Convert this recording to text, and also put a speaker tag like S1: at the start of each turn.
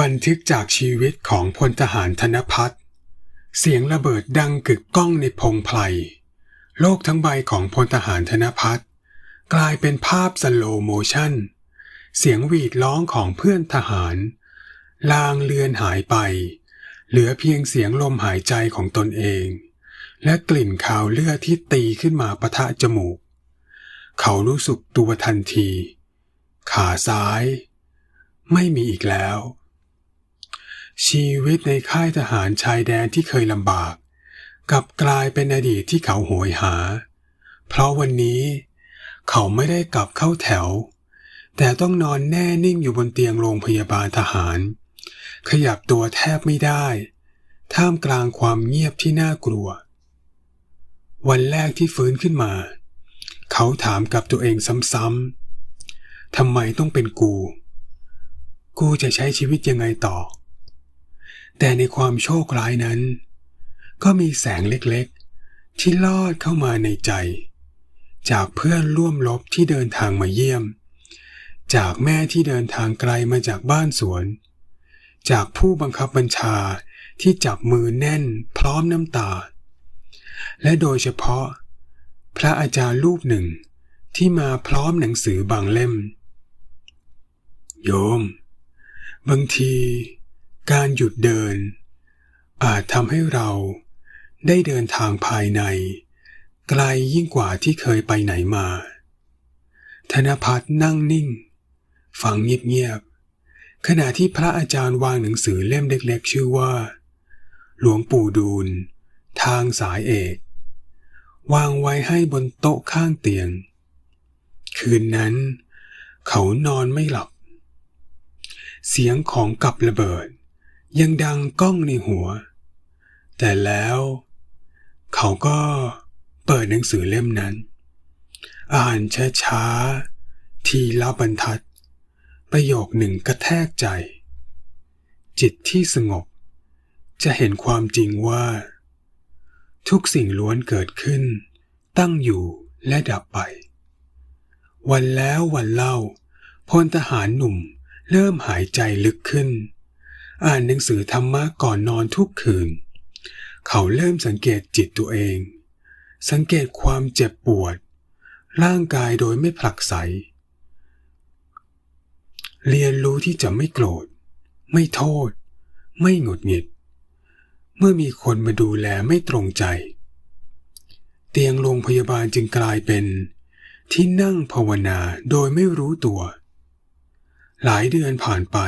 S1: บันทึกจากชีวิตของพลทหารธนพัฒน์เสียงระเบิดดังกึกก้องในพงไพรโลกทั้งใบของพลทหารธนพัฒน์กลายเป็นภาพสโลโมชั่น เสียงหวีดร้องของเพื่อนทหาร ลางเลือนหายไป เหลือเพียงเสียงลมหายใจของตนเอง และกลิ่นคาวเลือดที่ตีขึ้นมาปะทะจมูก เขารู้สึกตัวทันที ขาซ้าย ไม่มีอีกแล้ว ชีวิตในค่ายทหารชายแดนที่เคยลำบาก กลับกลายเป็นอดีตที่เขาโหยหา เพราะวันนี้เขาไม่ได้กลับเข้าแถว แต่ต้องนอนแน่นิ่งอยู่บนเตียงโรงพยาบาลทหาร ขยับตัวแทบไม่ได้ ท่ามกลางความเงียบที่น่ากลัว วันแรกที่ฟื้นขึ้นมา เขาถามกับตัวเองซ้ำๆทำไมต้องเป็นกู กูจะใช้ชีวิตยังไงต่อ แต่ในความโชคร้ายนั้น ก็มีแสงเล็กๆ ที่ลอดเข้ามาในใจ จากเพื่อนร่วมรบที่เดินทางมาเยี่ยม จากแม่ที่เดินทางไกลมาจากบ้านสวน จากผู้บังคับบัญชาที่จับมือแน่นพร้อมน้ำตา และโดยเฉพาะ พระอาจารย์รูปหนึ่งที่มาพร้อมหนังสือบางเล่ม โยม บางที การหยุดเดิน อาจทำให้เราได้เดินทางภายใน ไกลยิ่งกว่าที่เคยไปไหนมา ธนพัฒน์นั่งนิ่ง ฟังเงียบๆขณะที่พระอาจารย์วางหนังสือเล่มเล็กๆ ชื่อว่า หลวงปู่ดูลทางสายเอก วางไว้ให้บนโต๊ะข้างเตียง คืนนั้น เขานอนไม่หลับ เสียงของกับระเบิด ยังดังก้องในหัว แต่แล้ว เขาก็เปิดหนังสือเล่มนั้น อ่านช้าๆ ทีละบรรทัด ประโยคหนึ่งกระแทกใจ จิตที่สงบ จะเห็นความจริงว่า ทุกสิ่งล้วนเกิดขึ้น ตั้งอยู่และดับไป วันแล้ววันเล่าพลทหารหนุ่มเริ่มหายใจลึกขึ้น อ่านหนังสือธรรมะก่อนนอนทุกคืน เขาเริ่มสังเกตจิตตัวเอง สังเกตความเจ็บปวด ร่างกายโดยไม่ผลักไส เรียนรู้ที่จะไม่โกรธ ไม่โทษ ไม่หงุดหงิด เมื่อมีคนมาดูแลไม่ตรงใจ เตียงโรงพยาบาลจึงกลายเป็นที่นั่งภาวนาโดยไม่รู้ตัว หลายเดือนผ่านไป